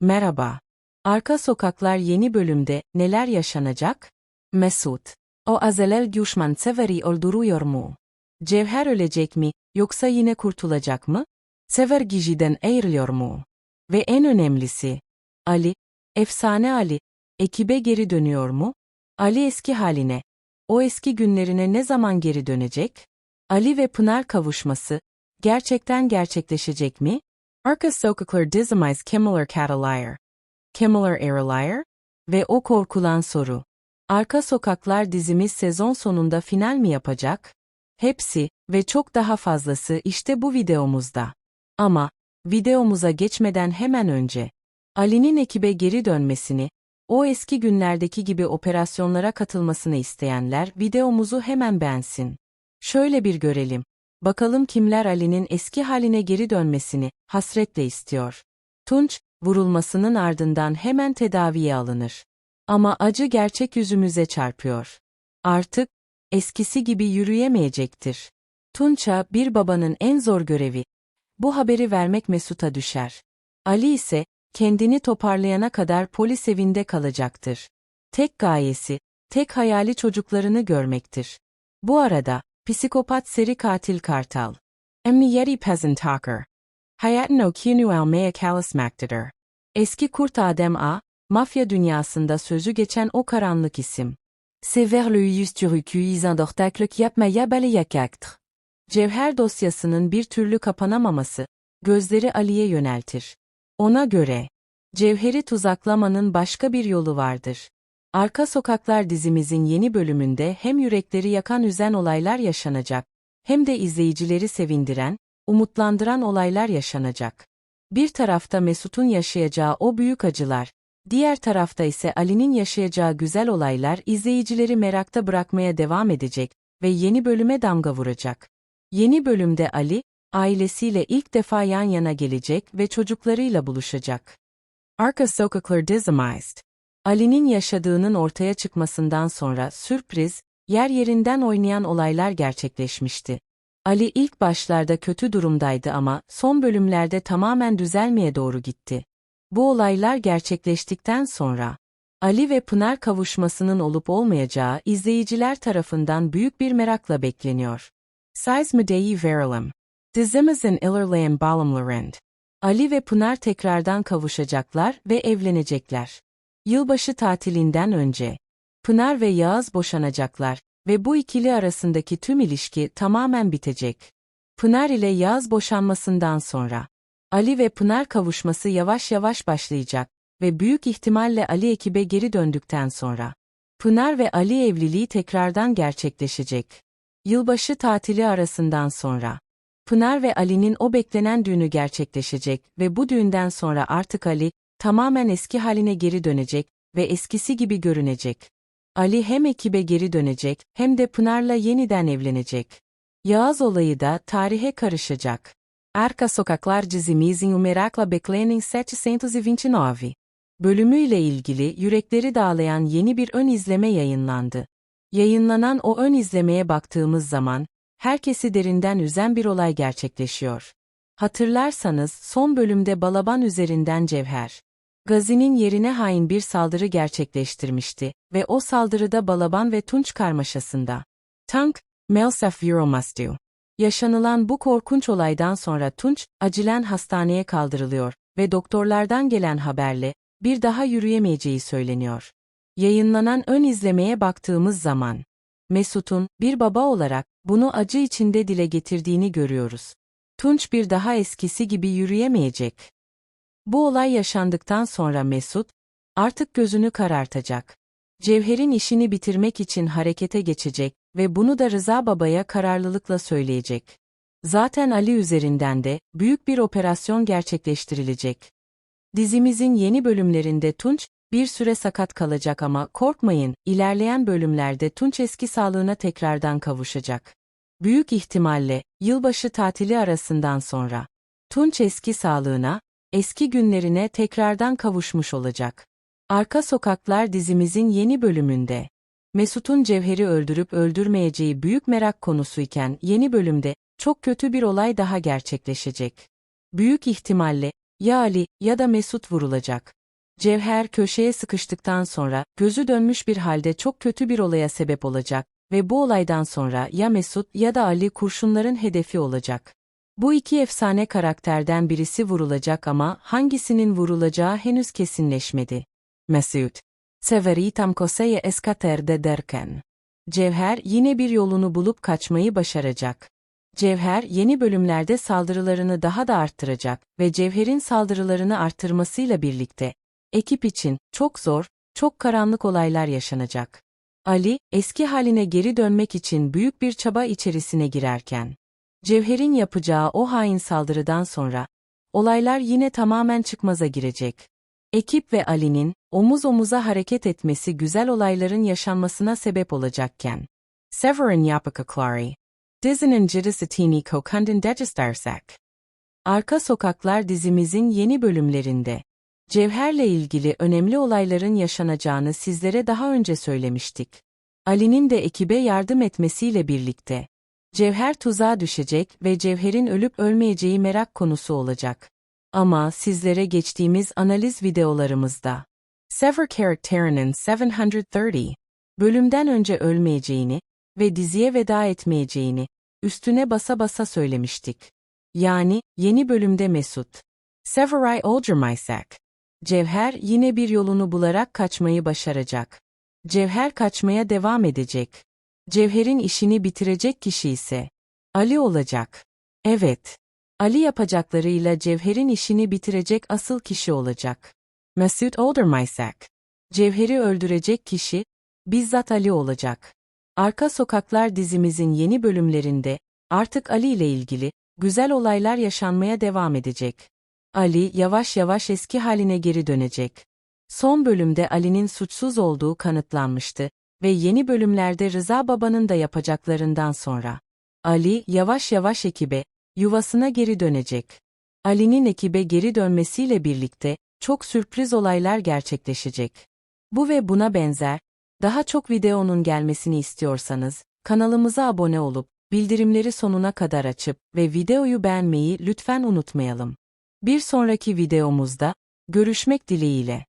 Merhaba. Arka Sokaklar yeni bölümde neler yaşanacak? Mesut. O Azelel Güşman Sever'i öldürüyor mu? Cevher ölecek mi, yoksa yine kurtulacak mı? Sever Giji'den ayrılıyor mu? Ve en önemlisi, Ali, efsane Ali, ekibe geri dönüyor mu? Ali eski haline, o eski günlerine ne zaman geri dönecek? Ali ve Pınar kavuşması, gerçekten gerçekleşecek mi? Arka Sokaklar dizimise Kimmeler Catalier. Kimmeler Airlier? Ve o korkulan soru. Arka Sokaklar dizimiz sezon sonunda final mi yapacak? Hepsi ve çok daha fazlası işte bu videomuzda. Ama videomuza geçmeden hemen önce Ali'nin ekibe geri dönmesini, o eski günlerdeki gibi operasyonlara katılmasını isteyenler videomuzu hemen beğensin. Şöyle bir görelim. Bakalım kimler Ali'nin eski haline geri dönmesini hasretle istiyor. Tunç, vurulmasının ardından hemen tedaviye alınır. Ama acı gerçek yüzümüze çarpıyor. Artık, eskisi gibi yürüyemeyecektir. Tunç'a bir babanın en zor görevi. Bu haberi vermek Mesut'a düşer. Ali ise, kendini toparlayana kadar polis evinde kalacaktır. Tek gayesi, tek hayali çocuklarını görmektir. Bu arada, psikopat seri katil Kartal. Emniyeti Peasant Talker. Hayatın okinu almaya çalışmaktadır. Eski kurt Adem A, mafya dünyasında sözü geçen o karanlık isim. C'est vers le yüstürükü d'ortaklık yapmaya balayakaktır. Cevher dosyasının bir türlü kapanamaması, gözleri Ali'ye yöneltir. Ona göre, Cevher'i tuzaklamanın başka bir yolu vardır. Arka Sokaklar dizimizin yeni bölümünde hem yürekleri yakan üzen olaylar yaşanacak, hem de izleyicileri sevindiren, umutlandıran olaylar yaşanacak. Bir tarafta Mesut'un yaşayacağı o büyük acılar, diğer tarafta ise Ali'nin yaşayacağı güzel olaylar izleyicileri merakta bırakmaya devam edecek ve yeni bölüme damga vuracak. Yeni bölümde Ali, ailesiyle ilk defa yan yana gelecek ve çocuklarıyla buluşacak. Arka Sokaklar dizimized. Ali'nin yaşadığının ortaya çıkmasından sonra sürpriz, yer yerinden oynayan olaylar gerçekleşmişti. Ali ilk başlarda kötü durumdaydı ama son bölümlerde tamamen düzelmeye doğru gitti. Bu olaylar gerçekleştikten sonra Ali ve Pınar kavuşmasının olup olmayacağı izleyiciler tarafından büyük bir merakla bekleniyor. Siz Medeyi Verelim. Dizimizin ilerleyen bölümlerinde Ali ve Pınar tekrardan kavuşacaklar ve evlenecekler. Yılbaşı tatilinden önce Pınar ve Yağız boşanacaklar ve bu ikili arasındaki tüm ilişki tamamen bitecek. Pınar ile Yağız boşanmasından sonra Ali ve Pınar kavuşması yavaş yavaş başlayacak ve büyük ihtimalle Ali ekibe geri döndükten sonra Pınar ve Ali evliliği tekrardan gerçekleşecek. Yılbaşı tatili arasından sonra Pınar ve Ali'nin o beklenen düğünü gerçekleşecek ve bu düğünden sonra artık Ali, tamamen eski haline geri dönecek ve eskisi gibi görünecek. Ali hem ekibe geri dönecek hem de Pınar'la yeniden evlenecek. Yağız olayı da tarihe karışacak. Arka Sokaklar dizimizin merakla beklenen 729. Bölümüyle ilgili yürekleri dağlayan yeni bir ön izleme yayınlandı. Yayınlanan o ön izlemeye baktığımız zaman, herkesi derinden üzen bir olay gerçekleşiyor. Hatırlarsanız son bölümde Balaban üzerinden Cevher, Gazi'nin yerine hain bir saldırı gerçekleştirmişti ve o saldırıda Balaban ve Tunç karmaşasında. Tank, Melsef Euromastu. Yaşanılan bu korkunç olaydan sonra Tunç, acilen hastaneye kaldırılıyor ve doktorlardan gelen haberle, bir daha yürüyemeyeceği söyleniyor. Yayınlanan ön izlemeye baktığımız zaman, Mesut'un, bir baba olarak, bunu acı içinde dile getirdiğini görüyoruz. Tunç bir daha eskisi gibi yürüyemeyecek. Bu olay yaşandıktan sonra Mesut, artık gözünü karartacak. Cevher'in işini bitirmek için harekete geçecek ve bunu da Rıza Baba'ya kararlılıkla söyleyecek. Zaten Ali üzerinden de büyük bir operasyon gerçekleştirilecek. Dizimizin yeni bölümlerinde Tunç, bir süre sakat kalacak ama korkmayın, ilerleyen bölümlerde Tunç eski sağlığına tekrardan kavuşacak. Büyük ihtimalle, yılbaşı tatili arasından sonra, Tunç eski sağlığına, eski günlerine tekrardan kavuşmuş olacak. Arka Sokaklar dizimizin yeni bölümünde, Mesut'un Cevher'i öldürüp öldürmeyeceği büyük merak konusuyken yeni bölümde, çok kötü bir olay daha gerçekleşecek. Büyük ihtimalle, Ya Ali ya da Mesut vurulacak. Cevher köşeye sıkıştıktan sonra gözü dönmüş bir halde çok kötü bir olaya sebep olacak ve bu olaydan sonra ya Mesut ya da Ali kurşunların hedefi olacak. Bu iki efsane karakterden birisi vurulacak ama hangisinin vurulacağı henüz kesinleşmedi. Mesut. Severitam koseye eskaterde derken. Cevher yine bir yolunu bulup kaçmayı başaracak. Cevher yeni bölümlerde saldırılarını daha da arttıracak ve Cevher'in saldırılarını arttırmasıyla birlikte ekip için çok zor, çok karanlık olaylar yaşanacak. Ali, eski haline geri dönmek için büyük bir çaba içerisine girerken, Cevher'in yapacağı o hain saldırıdan sonra, olaylar yine tamamen çıkmaza girecek. Ekip ve Ali'nin, omuz omuza hareket etmesi güzel olayların yaşanmasına sebep olacakken. Severin yapakakları. Dizinin cidisitini kokundin decistarsak. Arka Sokaklar dizimizin yeni bölümlerinde, Cevher'le ilgili önemli olayların yaşanacağını sizlere daha önce söylemiştik. Ali'nin de ekibe yardım etmesiyle birlikte, Cevher tuzağa düşecek ve Cevher'in ölüp ölmeyeceği merak konusu olacak. Ama sizlere geçtiğimiz analiz videolarımızda, Sever karakterinin 730 bölümden önce ölmeyeceğini ve diziye veda etmeyeceğini üstüne basa basa söylemiştik. Yani yeni bölümde Mesut. Severay Olgermaysak. Cevher yine bir yolunu bularak kaçmayı başaracak. Cevher kaçmaya devam edecek. Cevher'in işini bitirecek kişi ise Ali olacak. Evet. Ali yapacaklarıyla Cevher'in işini bitirecek asıl kişi olacak. Mesut Oldermaysak. Cevher'i öldürecek kişi bizzat Ali olacak. Arka Sokaklar dizimizin yeni bölümlerinde artık Ali ile ilgili güzel olaylar yaşanmaya devam edecek. Ali yavaş yavaş eski haline geri dönecek. Son bölümde Ali'nin suçsuz olduğu kanıtlanmıştı ve yeni bölümlerde Rıza Baba'nın da yapacaklarından sonra Ali yavaş yavaş ekibe, yuvasına geri dönecek. Ali'nin ekibe geri dönmesiyle birlikte çok sürpriz olaylar gerçekleşecek. Bu ve buna benzer daha çok videonun gelmesini istiyorsanız kanalımıza abone olup bildirimleri sonuna kadar açıp ve videoyu beğenmeyi lütfen unutmayalım. Bir sonraki videomuzda görüşmek dileğiyle.